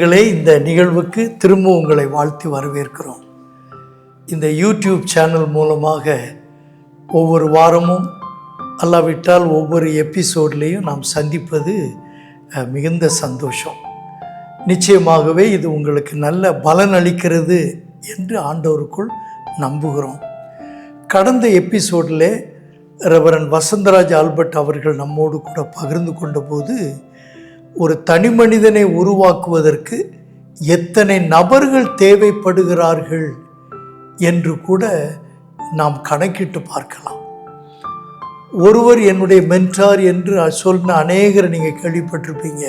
நேயர்களே இந்த நிகழ்வுக்கு திரும்ப உங்களை வாழ்த்தி வரவேற்கிறோம். இந்த யூடியூப் சேனல் மூலமாக ஒவ்வொரு வாரமும் அல்லாவிட்டால் ஒவ்வொரு எபிசோட்லேயும் நாம் சந்திப்பது மிகுந்த சந்தோஷம். நிச்சயமாகவே இது உங்களுக்கு நல்ல பலன் அளிக்கிறது என்று ஆண்டவருக்குள் நம்புகிறோம். கடந்த எபிசோடில் ரெவரன் வசந்தராஜ் ஆல்பர்ட் அவர்கள் நம்மோடு கூட பகிர்ந்து கொண்டபோது ஒரு தனி மனிதனை உருவாக்குவதற்கு எத்தனை நபர்கள் தேவைப்படுகிறார்கள் என்று கூட நாம் கணக்கிட்டு பார்க்கலாம். ஒருவர் என்னுடைய மென்டார் என்று சொன்ன அநேகர் நீங்கள் கேள்விப்பட்டிருப்பீங்க.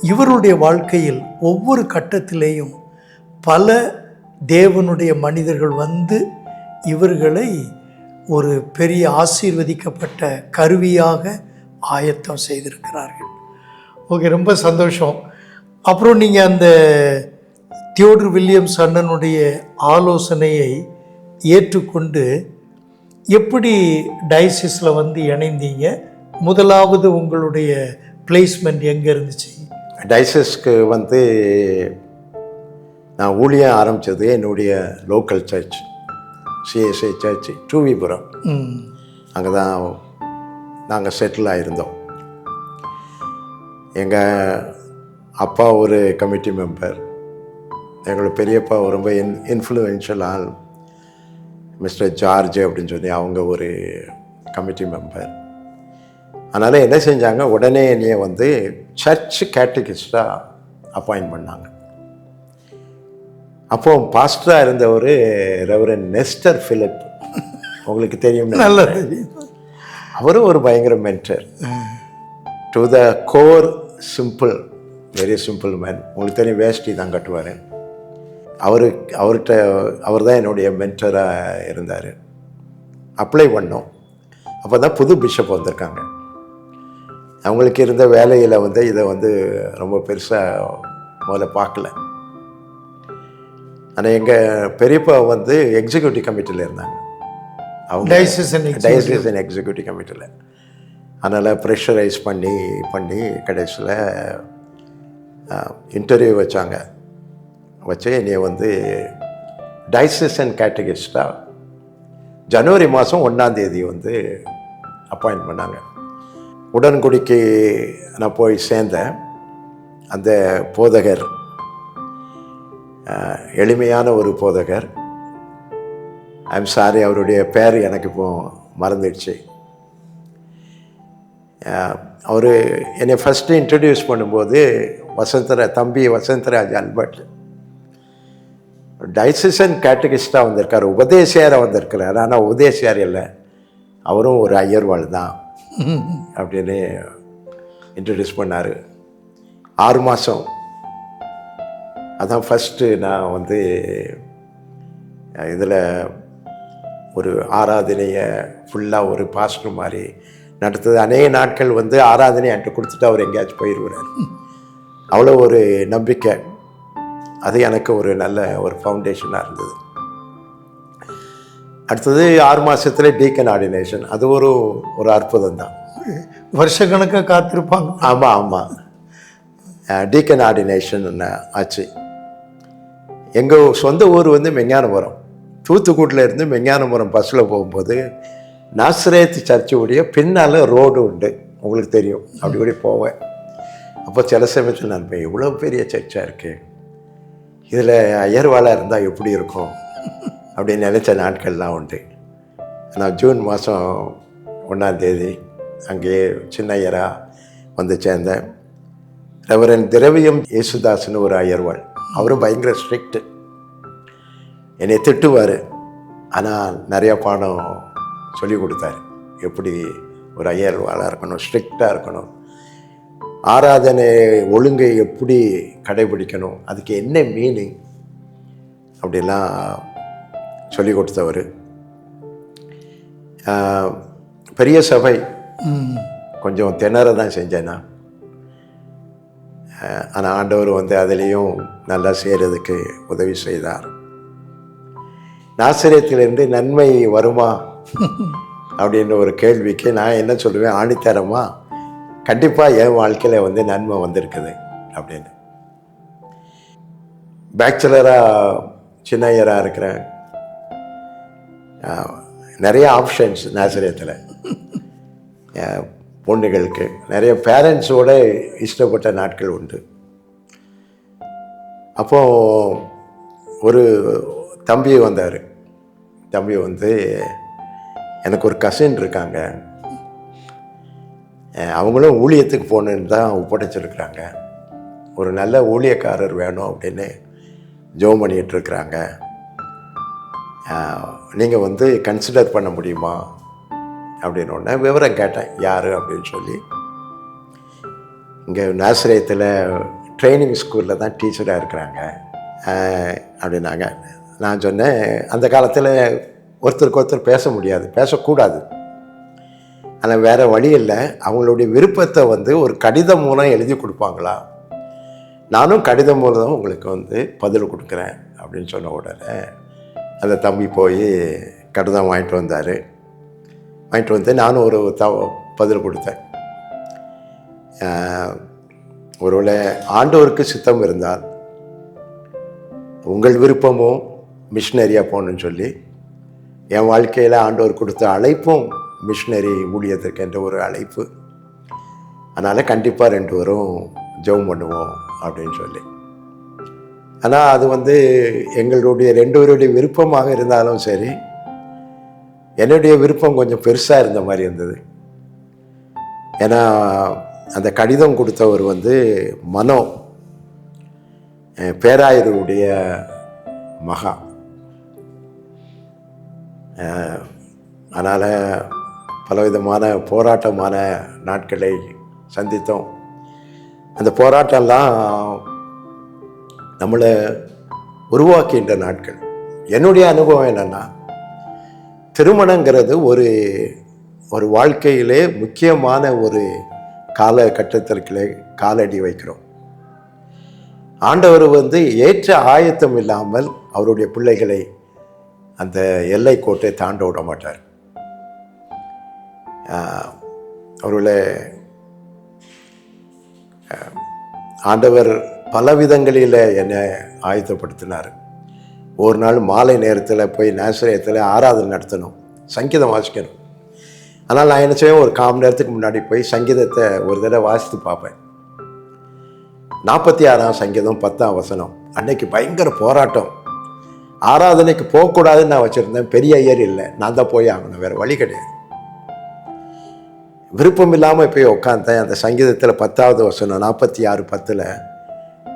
இவருடைய வாழ்க்கையில் ஒவ்வொரு கட்டத்திலேயும் பல தேவனுடைய மனிதர்கள் வந்து இவர்களை ஒரு பெரிய ஆசீர்வதிக்கப்பட்ட கருவியாக ஆயத்தம் செய்திருக்கிறார்கள். ஓகே ரொம்ப சந்தோஷம். அப்புறம் நீங்கள் அந்த தியோடர் வில்லியம்ஸ் அண்ணனுடைய ஆலோசனையை ஏற்றுக்கொண்டு எப்படி டயசிஸில் வந்து இணைந்தீங்க? முதலாவது உங்களுடைய பிளேஸ்மெண்ட் எங்கே இருந்துச்சு? டைசஸ்க்கு வந்து நான் ஊழியம் ஆரம்பித்தது என்னுடைய local church CSI church Toovipuram அங்கே தான் நாங்கள் செட்டில் ஆயிருந்தோம். எங்கள் அப்பா ஒரு கமிட்டி மெம்பர் எங்களோட பெரியப்பா ரொம்ப இன் இன்ஃப்ளூயன்ஷியல் ஆள். மிஸ்டர் ஜார்ஜ் அப்படின்னு சொல்லி அவங்க ஒரு கமிட்டி மெம்பர் அதனால் என்ன செஞ்சாங்க? உடனே என்னைய வந்து சர்ச் கேட்டகிஸ்டாக அப்பாயின்ட் பண்ணாங்க. அப்போ பாஸ்டராக இருந்தவர் ரெவரன் நெஸ்டர் ஃபிலிப் உங்களுக்கு தெரியும் நல்லது. அவரும் ஒரு பயங்கர mentor to the core simple very simple man உங்களுக்கு தெரியும் வேஷ்டி தான் கட்டுவார். அவரு அவர்கிட்ட அவர் தான் என்னுடைய மென்டராக இருந்தார். அப்ளை பண்ணோம். அப்போ தான் புது பிஷப் வந்திருக்காங்க. அவங்களுக்கு இருந்த வேலையில் வந்து இதை வந்து ரொம்ப பெருசாக முதல்ல பார்க்கல. ஆனால் எங்கள் பெரியப்பா வந்து எக்ஸிக்யூட்டிவ் கமிட்டியில் இருந்தாங்க. அவங்க executive. டயசிசன் எக்ஸிக்யூட்டிவ் கமிட்டியில் அதனால் ப்ரெஷரைஸ் பண்ணி பண்ணி கடைசியில் இன்டர்வியூ வச்சாங்க. வச்சு என்னைய வந்து டைசன் கேட்டகிஸ்டாக ஜனவரி மாதம் ஒன்றாந்தேதி வந்து அப்பாயின்ட் பண்ணாங்க. உடன்குடிக்கு நான் போய் சேர்ந்தேன். அந்த போதகர் எளிமையான ஒரு போதகர். ஐம் சாரி அவருடைய பேர் எனக்கு இப்போ மறந்துடுச்சு. அவர் என்னை ஃபஸ்ட்டு இன்ட்ரடியூஸ் பண்ணும்போது வசந்தர தம்பி வசந்தராஜ் அல்பர்ட். டைசிசன் கேட்டகிஸ்டாக வந்திருக்கார் உபதேசியாராக வந்திருக்கிறார். ஆனால் உபதேசியார் இல்லை. அவரும் ஒரு ஐயர்வாள் தான். அப்படின்னு இன்ட்ரடியூஸ் பண்ணார். ஆறு மாதம் அதான் ஃபஸ்ட்டு நான் வந்து இதில் ஒரு ஆராதனையை ஃபுல்லாக ஒரு பாஸ்டர் மாதிரி நடத்துது அநேக நாட்கள் வந்து ஆராதனை என்கிட்ட கொடுத்துட்டு அவர் எங்கேயாச்சும் போயிடுவார் அவ்வளோ ஒரு நம்பிக்கை. அது எனக்கு ஒரு நல்ல ஒரு ஃபவுண்டேஷனாக இருந்தது. அடுத்தது ஆறு மாதத்துல டீக்கன் ஆர்டினேஷன் அது ஒரு ஒரு அற்புதம் தான் வருஷக்கணக்காக காத்திருப்பாங்க. ஆமாம் ஆமாம் டீக்கன் ஆர்டினேஷன் ஆச்சு. எங்கள் சொந்த ஊர் வந்து மெஞ்ஞானபுரம். தூத்துக்குடியில் இருந்து மெஞ்ஞானபுரம் பஸ்ஸில் போகும்போது நாசரேத் சர்ச்சுடைய பின்னால் ரோடு உண்டு. உங்களுக்கு தெரியும். அப்படி கூட போவேன். அப்போ சில சமயத்தில் நான் போய் இவ்வளோ பெரிய சர்ச்சாக இருக்குது இதில் அயர்வாலாக இருந்தால் எப்படி இருக்கும்? அப்படின்னு நினச்ச நாட்கள்லாம் உண்டு. நான் ஜூன் மாதம் ஒன்றாந்தேதி அங்கேயே சின்ன ஐயரா வந்து சேர்ந்தேன். ரெவரன் திரவியம் யேசுதாஸ்னு ஒரு ஐயர்வாள் அவரும் பயங்கர ஸ்ட்ரிக்ட்டு. என்னை திட்டுவார். ஆனால் நிறையா பாடம் சொல்லி கொடுத்தாரு. எப்படி ஒரு ஐயர்வாளாக இருக்கணும் ஸ்ட்ரிக்டாக இருக்கணும். ஆராதனை ஒழுங்கை எப்படி கடைபிடிக்கணும் அதுக்கு என்ன மீனிங் அப்படிலாம் சொல்லி கொடுத்தவர். பெரிய சபை. கொஞ்சம் திணற தான் செஞ்சேன். நான் ஆனால் ஆண்டவர் வந்து அதுலேயும் நல்லா செய்கிறதுக்கு உதவி செய்தார். நாசிரியத்திலிருந்து நன்மை வருமா அப்படின்னு ஒரு கேள்விக்கு நான் என்ன சொல்லுவேன்? ஆணித்தரமா? கண்டிப்பாக என் வாழ்க்கையில் வந்து நன்மை வந்திருக்குது அப்படின்னு. பேச்சுலராக சின்ன ஐயராக இருக்கிறேன் நிறைய ஆப்ஷன்ஸ் நேசரியத்தில். பொண்ணுகளுக்கு. நிறைய பேரண்ட்ஸோட இஷ்டப்பட்ட நாட்கள் உண்டு. அப்போ ஒரு தம்பி வந்தார். தம்பி வந்து எனக்கு ஒரு கசின் இருக்காங்க. அவங்களும் ஊழியத்துக்கு போகணுன்னு தான் ஒப்படைச்சிருக்கிறாங்க ஒரு நல்ல ஊழியக்காரர் வேணும் அப்படின்னு ஜோம் பண்ணிகிட்டு இருக்கிறாங்க. நீங்கள் வந்து கன்சிடர் பண்ண முடியுமா? அப்படின்னு விவரம் கேட்டேன். யார் அப்படின்னு சொல்லி. இங்கே நாசிரியத்தில் ட்ரைனிங் ஸ்கூலில் தான் டீச்சராக இருக்கிறாங்க. அப்படின்னாங்க. நான் சொன்னேன் அந்த காலத்தில் ஒருத்தருக்கு ஒருத்தர் பேச முடியாது பேசக்கூடாது. ஆனால் வேறு வழி இல்லை. அவங்களுடைய விருப்பத்தை வந்து ஒரு கடிதம் மூலம் எழுதி கொடுப்பாங்களா? நானும் கடிதம் மூலம் தான் உங்களுக்கு வந்து பதில் கொடுக்குறேன் அப்படின்னு சொன்ன உடனே அந்த தம்பி போய் கடிதம் வாங்கிட்டு வந்தார். வாங்கிட்டு வந்து நானும் ஒரு த பதில் கொடுத்தேன். ஒருவேளை ஆண்டவருக்கு சித்தம் இருந்தால் உங்கள் விருப்பமும் மிஷினரியாக போகணுன்னு சொல்லி என் வாழ்க்கையில் ஆண்டவர் கொடுத்த அழைப்பும் மிஷினரி ஊழியத்திற்கின்ற ஒரு அழைப்பு. அதனால் கண்டிப்பாக ரெண்டு பேரும் ஜெபம் பண்ணுவோம் அப்படின்னு சொல்லி. ஆனால் அது வந்து எங்களுடைய ரெண்டு பேருடைய விருப்பமாக இருந்தாலும் சரி என்னுடைய விருப்பம் கொஞ்சம் பெருசாக இருந்த மாதிரி இருந்தது. ஏன்னா அந்த கடிதம் கொடுத்தவர் வந்து மனோ பேராயருடைய மகா. அதனால் பலவிதமான போராட்டமான நாட்களை சந்தித்தோம். அந்த போராட்டம்லாம் நம்மளை உருவாக்கின்ற நாட்கள். என்னுடைய அனுபவம் என்னென்னா திருமணங்கிறது ஒரு ஒரு வாழ்க்கையிலே முக்கியமான ஒரு காலகட்டத்திற்குள்ளே காலடி வைக்கிறோம். ஆண்டவர் வந்து ஏற்ற ஆயத்தம் இல்லாமல் அவருடைய பிள்ளைகளை அந்த எல்லை கோட்டை தாண்ட விட மாட்டார். ஆஹ், அவர்களை ஆண்டவர் பல விதங்களில் என்னை ஆயத்தப்படுத்தினார். ஒரு நாள் மாலை நேரத்தில் போய் நேசரயத்தில் ஆராதனை நடத்தணும் சங்கீதம் வாசிக்கணும். ஆனால் நான் என்ன செய்வேன் ஒரு காமணி நேரத்துக்கு முன்னாடி போய் சங்கீதத்தை ஒரு தடவை வாசித்து பார்ப்பேன். நாற்பத்தி ஆறாம் சங்கீதம் பத்தாம் வசனம் அன்னைக்கு பயங்கர போராட்டம். ஆராதனைக்கு போகக்கூடாதுன்னு நான் வச்சுருந்தேன். பெரிய ஐயர் இல்லை. நான் தான் போய் ஆகணும். வேறு வழி கிடையாது. விருப்பம் இல்லாமல் போய் உட்காந்தேன் அந்த சங்கீதத்தில் பத்தாவது வசனம் நாற்பத்தி ஆறு பத்தில்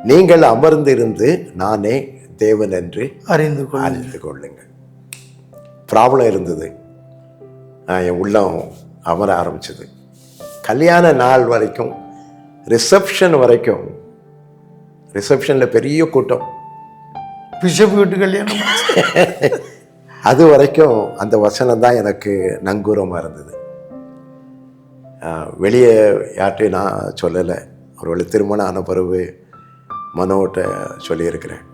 நீங்கள் அமர்ந்திருந்து நானே தேவன் என்று அறிந்து அறிந்து கொள்ளுங்கள். ப்ராப்ளம் இருந்தது. என் உள்ளம் அமர ஆரம்பிச்சது. கல்யாண நாள் வரைக்கும் ரிசப்ஷன் வரைக்கும் ரிசப்ஷனில் பெரிய கூட்டம். பிஷப் வீட்டு கல்யாணம் அது வரைக்கும் அந்த வசனம் தான் எனக்கு நங்கூரமாக இருந்தது. வெளியே யார்கிட்டையும் நான் சொல்லலை. ஒருவேளை திருமணம் ஆன பிறகு மனோட்ட சொல்லியிருக்கிறேன்.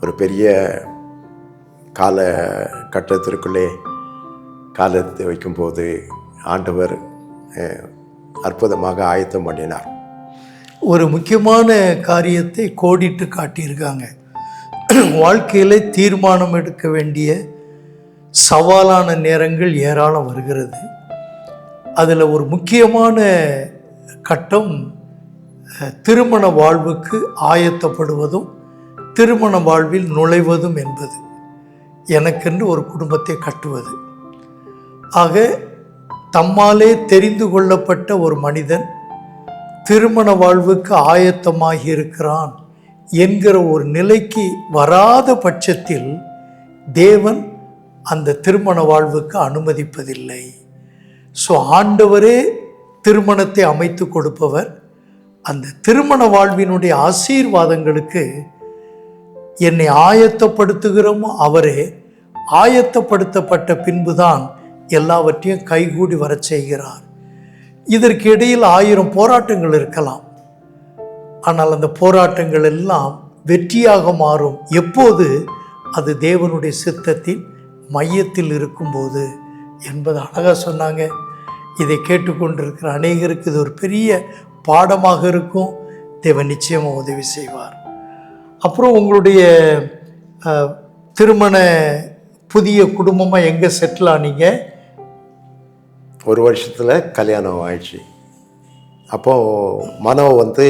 ஒரு பெரிய கால கட்டத்திற்குள்ளே காலத்தை வைக்கும்போது ஆண்டவர் அற்புதமாக ஆயத்தம் பண்ணினார். ஒரு முக்கியமான காரியத்தை கோடிட்டு காட்டியிருக்காங்க. வாழ்க்கையில் தீர்மானம் எடுக்க வேண்டிய சவாலான நேரங்கள் ஏராளம் வருகிறது. அதில் ஒரு முக்கியமான கட்டம் திருமண வாழ்வுக்கு ஆயத்தப்படுவதும் திருமண வாழ்வில் நுழைவதும் என்பது. எனக்கென்று ஒரு குடும்பத்தை கட்டுவது. ஆக தம்மாலே தெரிந்து கொள்ளப்பட்ட ஒரு மனிதன் திருமண வாழ்வுக்கு ஆயத்தமாகி இருக்கிறான் என்கிற ஒரு நிலைக்கு வராத பட்சத்தில் தேவன் அந்த திருமண வாழ்வுக்கு அனுமதிப்பதில்லை. ஸோ ஆண்டவரே திருமணத்தை அமைத்து கொடுப்பவர். அந்த திருமண வாழ்வினுடைய ஆசீர்வாதங்களுக்கு என்னை ஆயத்தப்படுத்துகிறோமோ அவரே ஆயத்தப்படுத்தப்பட்ட பின்புதான் எல்லாவற்றையும் கைகூடி வரச் செய்கிறார். இதற்கு இடையில் ஆயிரம் போராட்டங்கள் இருக்கலாம். ஆனால் அந்த போராட்டங்கள் எல்லாம் வெற்றியாக மாறும். எப்போது? அது தேவனுடைய சித்தத்தின் மையத்தில் இருக்கும்போது என்பது அழகாக சொன்னாங்க. இதை கேட்டுக்கொண்டிருக்கிற அநேகருக்கு இது ஒரு பெரிய பாடமாக இருக்கும். தேவன் நிச்சயமாக உதவி செய்வார். அப்புறம் உங்களுடைய திருமண புதிய குடும்பமாக எங்கே செட்டில் ஆனீங்க? ஒரு வருஷத்தில் கல்யாணம் ஆயிடுச்சு. அப்போது மனோ வந்து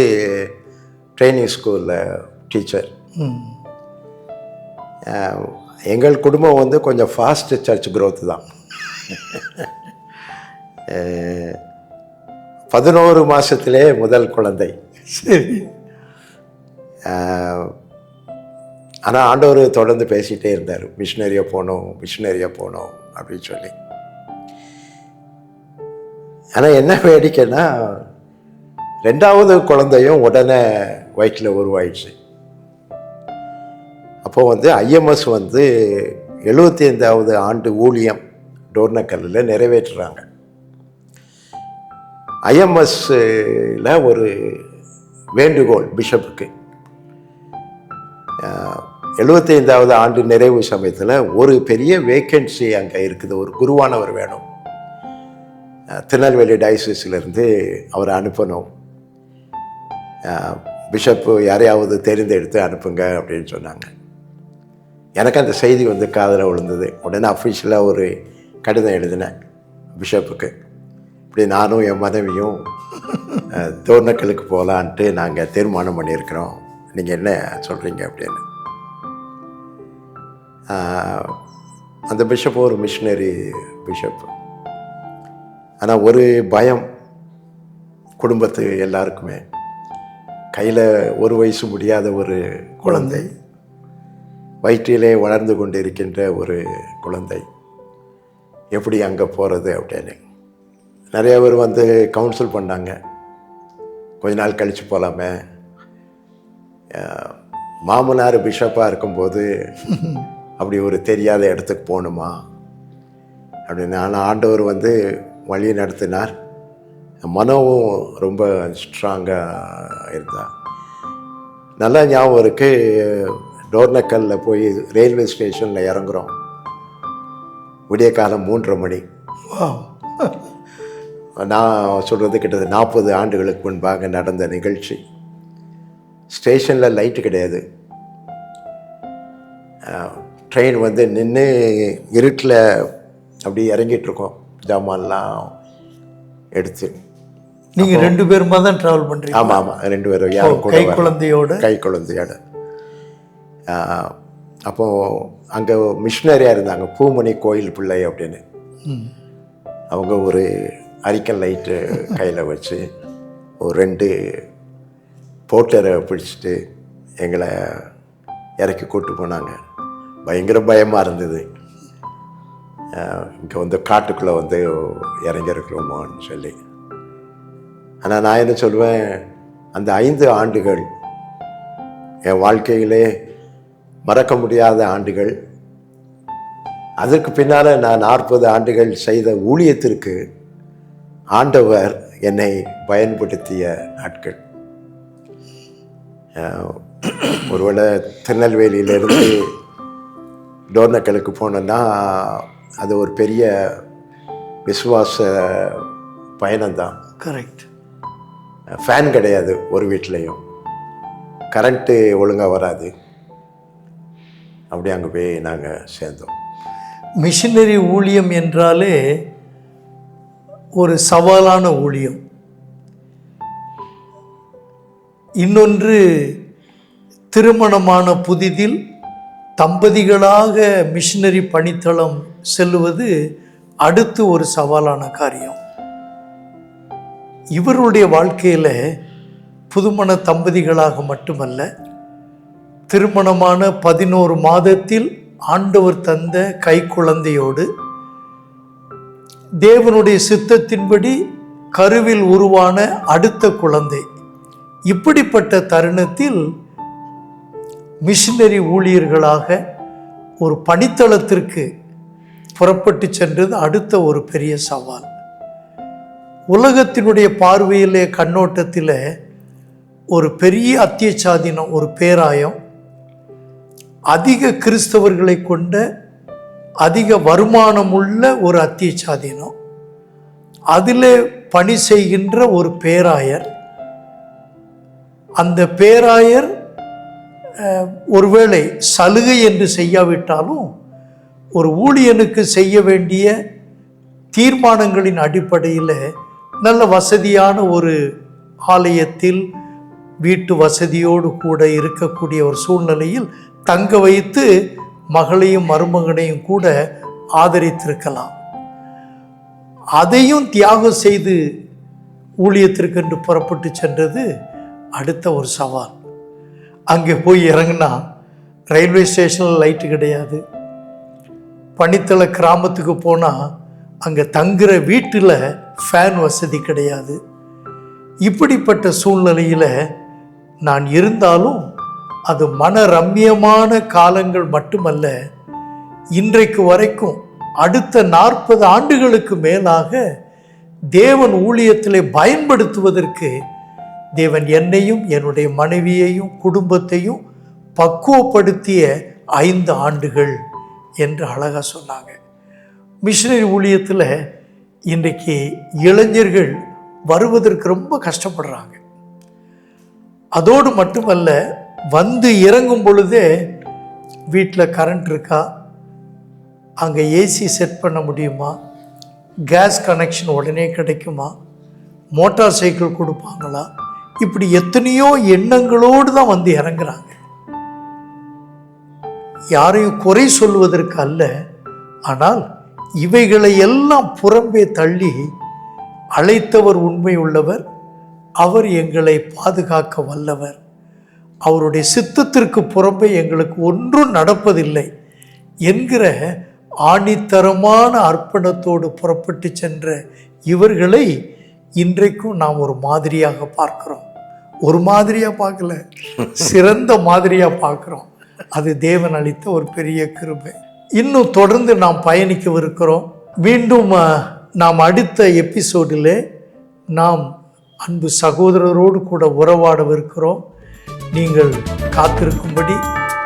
ட்ரைனிங் ஸ்கூலில் டீச்சர். எங்கள் குடும்பம் வந்து கொஞ்சம் ஃபாஸ்ட் சர்ச் growth தான். பதினோரு மாதத்திலே முதல் குழந்தை. சரி. ஆனால் ஆண்டவர் தொடர்ந்து பேசிகிட்டே இருந்தார். மிஷினரியாக போகணும் மிஷினரியாக போகணும் அப்படின்னு சொல்லி. ஆனால் என்ன வேடிக்கைன்னா ரெண்டாவது குழந்தையும் உடனே வயிற்றில் உருவாயிடுச்சு. அப்போ வந்து ஐஎம்எஸ் வந்து எழுபத்தி ஐந்தாவது ஆண்டு ஊழியம் டோர்னக்கல்லில் நிறைவேற்றுறாங்க. ஐஎம்எஸ்ல ஒரு வேண்டுகோள் பிஷப்புக்கு. எழுபத்தி ஐந்தாவது ஆண்டு நிறைவு சமயத்தில் ஒரு பெரிய வேக்கன்சி அங்கே இருக்குது ஒரு குருவானவர் வேணும். திருநெல்வேலி டயசிஸ்லேருந்து அவரை அனுப்பணும். பிஷப்பு யாரையாவது தெரிந்தெடுத்து அனுப்புங்க அப்படின்னு சொன்னாங்க. எனக்கு அந்த செய்தி வந்து காதில் விழுந்தது. உடனே அஃபிஷியலாக ஒரு கடிதம் எழுதினேன் பிஷப்புக்கு. இப்படி நானும் என் மனைவியும் தோர்ணக்கலுக்கு போகலான்ட்டு நாங்கள் தீர்மானம் பண்ணியிருக்கிறோம். நீங்கள் என்ன சொல்கிறீங்க அப்படின்னு. அந்த பிஷப் ஒரு மிஷினரி பிஷப் ஆனால் ஒரு பயம் குடும்பத்து எல்லாருக்குமே. கையில் ஒரு வயசு முடியாத ஒரு குழந்தை வயிற்றிலே வளர்ந்து கொண்டிருக்கின்ற ஒரு குழந்தை. எப்படி அங்கே போகிறது அப்படின்னு. நிறைய பேர் வந்து கவுன்சில் பண்ணாங்க. கொஞ்ச நாள் கழித்து போகலாமே மாமனார் பிஷப்பாக இருக்கும்போது அப்படி ஒரு தெரியாத இடத்துக்கு போகணுமா அப்படின்னு. ஆனால் ஆண்டவர் வந்து வழி நடத்தினார். மனமும் ரொம்ப ஸ்ட்ராங்காக இருந்தார் நல்லா ஞாபகம் இருக்கு டோர்னக்கல்ல போய் ரயில்வே ஸ்டேஷனில் இறங்குறோம். விடிய காலம் மூன்றரை மணி. நான் சொல்கிறது கிட்டத்தட்ட நாற்பது ஆண்டுகளுக்கு முன்பாக நடந்த நிகழ்ச்சி. ஸ்டேஷனில் லைட்டு கிடையாது. ட்ரெயின் வந்து நின்று இருட்டில் அப்படி இறங்கிட்டு இருக்கோம். ஜாமான்லாம் எடுத்து. நீங்கள் ரெண்டு பேருமா தான் ட்ராவல் பண்ணுறீங்க ஆமாம் ஆமாம் ரெண்டு பேரும். யாரும் கை. குழந்தையோட கை குழந்தையோட. ஆஹ், அப்போ அங்கே மிஷினரியாக இருந்தாங்க. பூமணி கோயில் பிள்ளை அப்படின்னு. அவங்க ஒரு அரிக்கன் லைட்டு கையில் வச்சு ஒரு ரெண்டு போட்டரை பிடிச்சிட்டு எங்களை இறக்கி கூட்டு போனாங்க. பயங்கர பயமாக இருந்தது. இங்கே வந்து காட்டுக்குள்ளே வந்து இறங்கியிருக்கிறோமோன்னு சொல்லி. ஆனால் நான் என்ன சொல்லுவேன் அந்த ஐந்து ஆண்டுகள் என் வாழ்க்கையிலே மறக்க முடியாத ஆண்டுகள். அதற்கு பின்னால் நான் நாற்பது ஆண்டுகள் செய்த ஊழியத்திற்கு ஆண்டவர் என்னை பயன்படுத்திய நாட்கள். ஒருவேளை திருநெல்வேலியிலிருந்து டோர்னக்கலுக்கு போனோன்னா அது ஒரு பெரிய விசுவாச பயணம்தான். கரெக்ட் ஃபேன் கிடையாது ஒரு வீட்லேயும். கரண்ட்டு ஒழுங்காக வராது. அப்படி அங்கே போய் நாங்கள் சேர்ந்தோம். மிஷினரி ஊழியம் என்றாலே ஒரு சவாலான ஊழியம். இன்னொன்று திருமணமான புதிதில் தம்பதிகளாக மிஷினரி பணித்தளம் செல்லுவது அடுத்து ஒரு சவாலான காரியம். இவருடைய வாழ்க்கையில் புதுமண தம்பதிகளாக மட்டுமல்ல திருமணமான பதினோரு மாதத்தில் ஆண்டவர் தந்த கைக்குழந்தையோடு தேவனுடைய சித்தத்தின்படி கருவில் உருவான அடுத்த குழந்தை. இப்படிப்பட்ட தருணத்தில் மிஷினரி ஊழியர்களாக ஒரு பணித்தளத்திற்கு புறப்பட்டு சென்றது அடுத்த ஒரு பெரிய சவால். உலகத்தினுடைய பார்வையிலே கண்ணோட்டத்தில் ஒரு பெரிய அத்தியச்சாதீனம் ஒரு பேராயம் அதிக கிறிஸ்தவர்களை கொண்ட அதிக வருமானமுள்ள ஒரு அத்தியச்சாதீனம். அதில் பணி செய்கின்ற ஒரு பேராயர். அந்த பேராயர் ஒருவேளை சலுகை என்று செய்யாவிட்டாலும் ஒரு ஊழியனுக்கு செய்ய வேண்டிய தீர்மானங்களின் அடிப்படையில் நல்ல வசதியான ஒரு ஆலயத்தில் வீட்டு வசதியோடு கூட இருக்கக்கூடிய ஒரு சூழ்நிலையில் தங்க வைத்து மகளையும் மருமகனையும் கூட ஆதரித்திருக்கலாம். அதையும் தியாகம் செய்து ஊழியத்திற்கென்று புறப்பட்டு சென்றது அடுத்த ஒரு சவால். அங்கே போய் இறங்குனா ரயில்வே ஸ்டேஷனில் லைட்டு கிடையாது. பனித்தள கிராமத்துக்கு போனால் அங்கே தங்குற வீட்டில் ஃபேன் வசதி கிடையாது. இப்படிப்பட்ட சூழ்நிலையில் நான் இருந்தாலும் அது மன ரம்மியமான காலங்கள் மட்டுமல்ல இன்றைக்கு வரைக்கும் அடுத்த நாற்பது ஆண்டுகளுக்கு மேலாக தேவன் ஊழியத்திலே பயன்படுத்துவதற்கு தேவன் என்னையும் என்னுடைய மனைவியையும் குடும்பத்தையும் பக்குவப்படுத்திய ஐந்து ஆண்டுகள் என்று அழகாக சொன்னாங்க. மிஷினரி ஊழியத்தில் இன்றைக்கு இளைஞர்கள் வருவதற்கு ரொம்ப கஷ்டப்படுறாங்க. அதோடு மட்டுமல்ல வந்து இறங்கும் பொழுதே வீட்டில் கரண்ட் இருக்கா? அங்கே ஏசி செட் பண்ண முடியுமா? கேஸ் கனெக்ஷன் உடனே கிடைக்குமா? மோட்டார் சைக்கிள் கொடுப்பாங்களா? இப்படி எத்தனையோ எண்ணங்களோடு தான் வந்து இறங்குறாங்க. யாரையும் குறை சொல்வதற்கு அல்ல ஆனால் இவைகளை எல்லாம் புறம்பே தள்ளி அழைத்தவர் உண்மை உள்ளவர் அவர் எங்களை பாதுகாக்க வல்லவர். அவருடைய சித்தத்திற்கு புறம்பே எங்களுக்கு ஒன்றும் நடப்பதில்லை என்கிற ஆணித்தரமான அர்ப்பணத்தோடு புறப்பட்டு சென்ற இவர்களை இன்றைக்கும் நாம் ஒரு மாதிரியாக பார்க்கிறோம். ஒரு மாதிரியாக பார்க்கல சிறந்த மாதிரியாக பார்க்குறோம். அது தேவன் அளித்த ஒரு பெரிய கிருபை. இன்னும் தொடர்ந்து நாம் பயணிக்கவிருக்கிறோம். மீண்டும் நாம் அடுத்த எபிசோடில் நாம் அன்பு சகோதரரோடு கூட உறவாடவிருக்கிறோம். நீங்கள் காத்திருக்கும்படி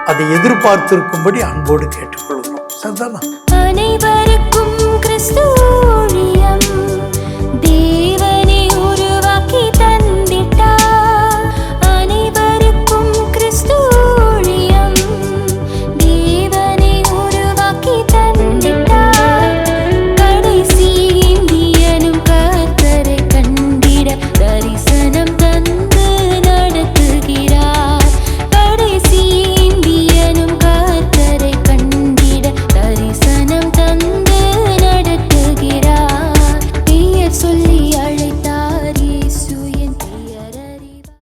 அதை எதிர்பார்த்திருக்கும்படி அன்போடு கேட்டுக்கொள்கிறோம். சரிதானா? அனைவருக்கும் கிறிஸ்துவ